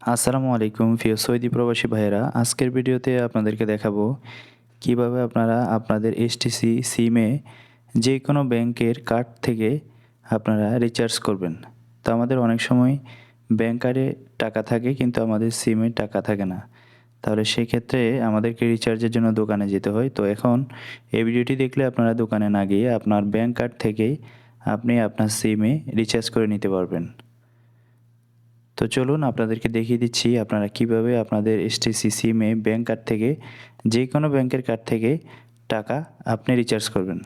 আসসালামু আলাইকুম প্রিয় সৌদি প্রবাসী ভাইয়েরা। আজকের ভিডিওতে আপনাদেরকে দেখাবো কীভাবে আপনারা আপনাদের এসটিসি সিমে যে কোনো ব্যাংকের কার্ড থেকে আপনারা রিচার্জ করবেন। তো আমাদের অনেক সময় ব্যাংক কার্ডে টাকা থাকে, কিন্তু আমাদের সিমে টাকা থাকে না। তাহলে সেই ক্ষেত্রে আমাদেরকে রিচার্জের জন্য দোকানে যেতে হয়। তো এখন এই ভিডিওটি দেখলে আপনারা দোকানে না গিয়ে আপনার ব্যাংক কার্ড থেকেই আপনি আপনার সিমে রিচার্জ করে নিতে পারবেন। তো চলুন আপনাদেরকে দেখিয়ে দিচ্ছি আপনারা কীভাবে আপনাদের এসটিসি সিমে ব্যাংক কার্ড থেকে যে কোনো ব্যাংকের কার্ড থেকে টাকা আপনি রিচার্জ করবেন।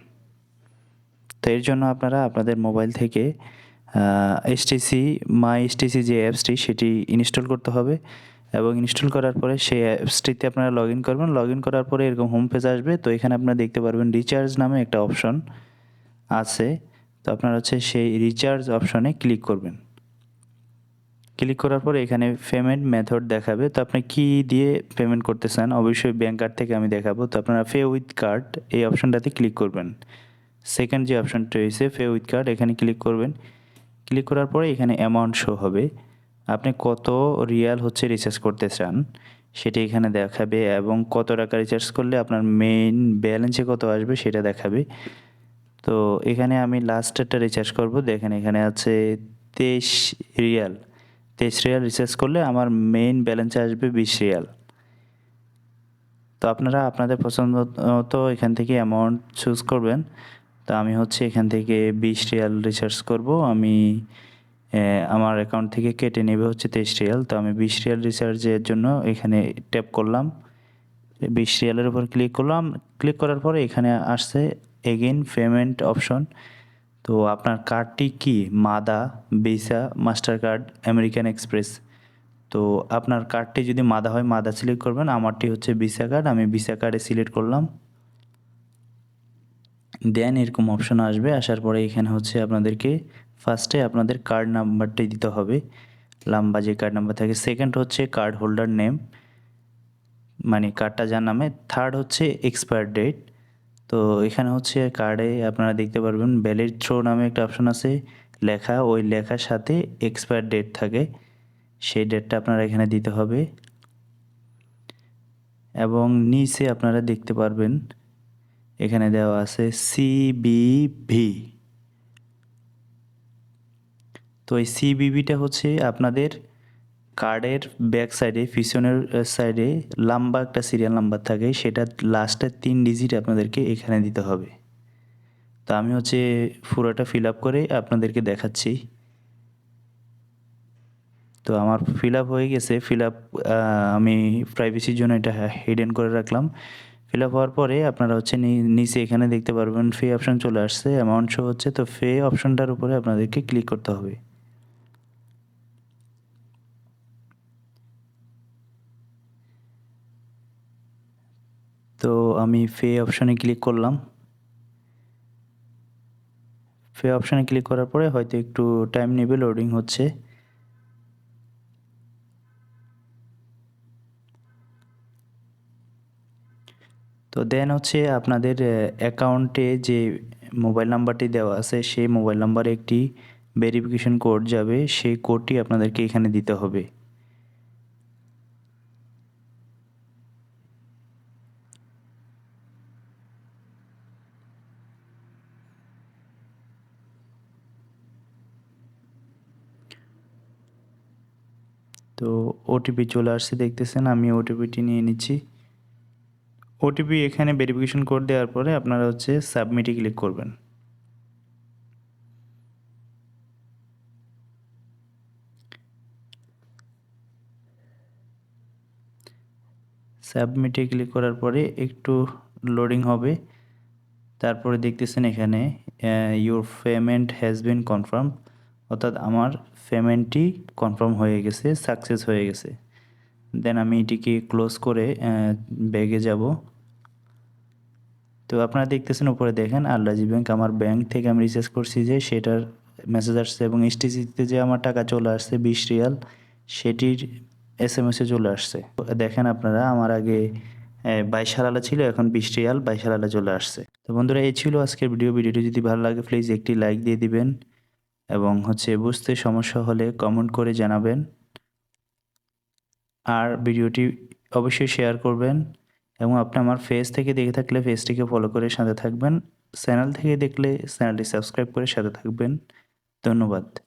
তো এর জন্য আপনারা আপনাদের মোবাইল থেকে এসটিসি মাই এসটিসি যে অ্যাপসটি সেটি ইনস্টল করতে হবে এবং ইনস্টল করার পরে সেই অ্যাপসটিতে আপনারা লগ ইন করবেন। লগ ইন করার পরে এরকম হোম পেজ আসবে। তো এখানে আপনারা দেখতে পারবেন রিচার্জ নামে একটা অপশন আছে। তো আপনারা হচ্ছে সেই রিচার্জ অপশনে ক্লিক করবেন। ক্লিক করার পরে এখানে পেমেন্ট মেথড দেখাবে। তো আপনি কি দিয়ে পেমেন্ট করতে চান অবশ্যই ব্যাঙ্ক কার্ড থেকে আমি দেখাবো। তো আপনারা পে উইথ কার্ড এই অপশনটাতে ক্লিক করবেন। সেকেন্ড যে অপশনটা রয়েছে পে উইথ কার্ড এখানে ক্লিক করবেন। ক্লিক করার পরে এখানে অ্যামাউন্ট শো হবে। আপনি কত রিয়াল হচ্ছে রিচার্জ করতে চান, সেটি এখানে দেখাবে এবং কত টাকা রিচার্জ করলে আপনার মেইন ব্যালেন্সে কত আসবে সেটা দেখাবে। তো এখানে আমি লাস্টেরটা রিচার্জ করব। দেখেন এখানে আছে তেইশ রিয়াল। তেইশ রিয়াল রিচার্জ করলে আমার মেইন ব্যালেন্সে আসবে বিশ রিয়াল। তো আপনারা আপনাদের পছন্দ মতো এখান থেকে অ্যামাউন্ট চুজ করবেন। তো আমি হচ্ছে এখান থেকে বিশ রিয়াল রিচার্জ করব। আমি আমার অ্যাকাউন্ট থেকে কেটে নেবে হচ্ছে তেইশ রিয়াল। তো আমি বিশ রিয়াল রিচার্জের জন্য এখানে ট্যাপ করলাম। বিশ রিয়ালের উপর ক্লিক করলাম। ক্লিক করার পরে এখানে আসছে এগেইন পেমেন্ট অপশন তো আপনার কার্ডটি কি? মাদা, Visa Mastercard American Express. তো আপনার কার্ডটি যদি মাদা হয়, মাদা সিলেক্ট করবেন। আমারটি হচ্ছে ভিসা কার্ড আমি ভিসা কার্ডে সিলেক্ট করলাম। দেন এরকম অপশন আসবে। আসার পরে এখানে হচ্ছে আপনাদেরকে ফার্স্টে আপনাদের কার্ড নাম্বারটি দিতে হবে। লাম্বা যে কার্ড নাম্বার থাকে সেকেন্ড হচ্ছে কার্ড হোল্ডার নেম মানে কার্ডটা যার নামে। থার্ড হচ্ছে এক্সপায়ার ডেট তো এখানে হচ্ছে কার্ডে আপনারা দেখতে পারবেন ভ্যালিড থ্রো নামে একটা অপশন আছে। লেখা, ওই লেখার সাথে এক্সপায়ার ডেট থাকে। সেই ডেটটা আপনারা এখানে দিতে হবে। এবং নিচে আপনারা দেখতে পারবেন, এখানে দেওয়া আছে সিবিভি তো এই সিবিভিটা হচ্ছে আপনাদের কার্ডের ব্যাক সাইডে, পিছনের সাইডে লম্বা একটা সিরিয়াল নাম্বার থাকে। সেটা লাস্টের তিন ডিজিট আপনাদেরকে এখানে দিতে হবে। তো আমি হচ্ছে পুরোটা ফিল আপ করে আপনাদেরকে দেখাচ্ছি। তো আমার ফিল আপ হয়ে গেছে। ফিল আপ আমি প্রাইভেসির জন্য এটা হিডেন করে রাখলাম। ফিল আপ হওয়ার পরে আপনারা হচ্ছে নিচে এখানে দেখতে পারবেন ফে অপশন চলে আসছে। অ্যামাউন্ট শো হচ্ছে। তো ফে অপশনটার উপরে আপনাদেরকে ক্লিক করতে হবে। তো আমি ফে অপশানে ক্লিক করলাম। ফে অপশানে ক্লিক করার পরে হয়তো একটু টাইম নেবে লোডিং হচ্ছে। তো দেন হচ্ছে আপনাদের অ্যাকাউন্টে যে মোবাইল নাম্বারটি দেওয়া আছে, সেই মোবাইল নাম্বারে একটি ভেরিফিকেশন কোড যাবে, সেই কোডটি আপনাদেরকে এখানে দিতে হবে। তো ওটিপি চলে আসছে, দেখতেছেন, আমি ওটিপিটি নিয়ে নিচ্ছি। ওটিপি এখানে ভেরিফিকেশন কোড দেওয়ার পরে আপনারা হচ্ছে সাবমিটে ক্লিক করবেন। সাবমিটে ক্লিক করার পরে একটু লোডিং হবে। তারপরে দেখতেছেন এখানে your payment has been confirm অর্থাৎ আমার পেমেন্টটি কনফার্ম হয়ে গেছে, সাকসেস হয়ে গেছে। দেন আমি এটিকে ক্লোজ করে ব্যাগে যাব। তো আপনারা দেখতেছেন উপরে দেখেন আল্লাজি ব্যাংক, আমার ব্যাংক থেকে আমি রিচার্জ করছি যে সেটার মেসেজ আসছে এবং এসটিসিতে যে আমার টাকা চলে আসছে বিশ রিয়াল, সেটির এস এম এসে চলে আসছে। দেখেন আপনারা, আমার আগে বাইশ হালালা ছিল, এখন বিশ রিয়াল বাইশ হালালা চলে আসছে। তো বন্ধুরা, এই ছিল আজকের ভিডিও। ভিডিওটি যদি ভালো লাগে প্লিজ একটি লাইক দিয়ে দিবেন। এবং হচ্ছে বুঝতে সমস্যা হলে কমেন্ট করে জানাবেন। আর ভিডিওটি অবশ্যই শেয়ার করবেন এবং আপনি আমার ফেস থেকে দেখে থাকলে ফেসটিকে ফলো করে সাথে থাকবেন। চ্যানেল থেকে দেখলে চ্যানেলটি সাবস্ক্রাইব করে সাথে থাকবেন। ধন্যবাদ।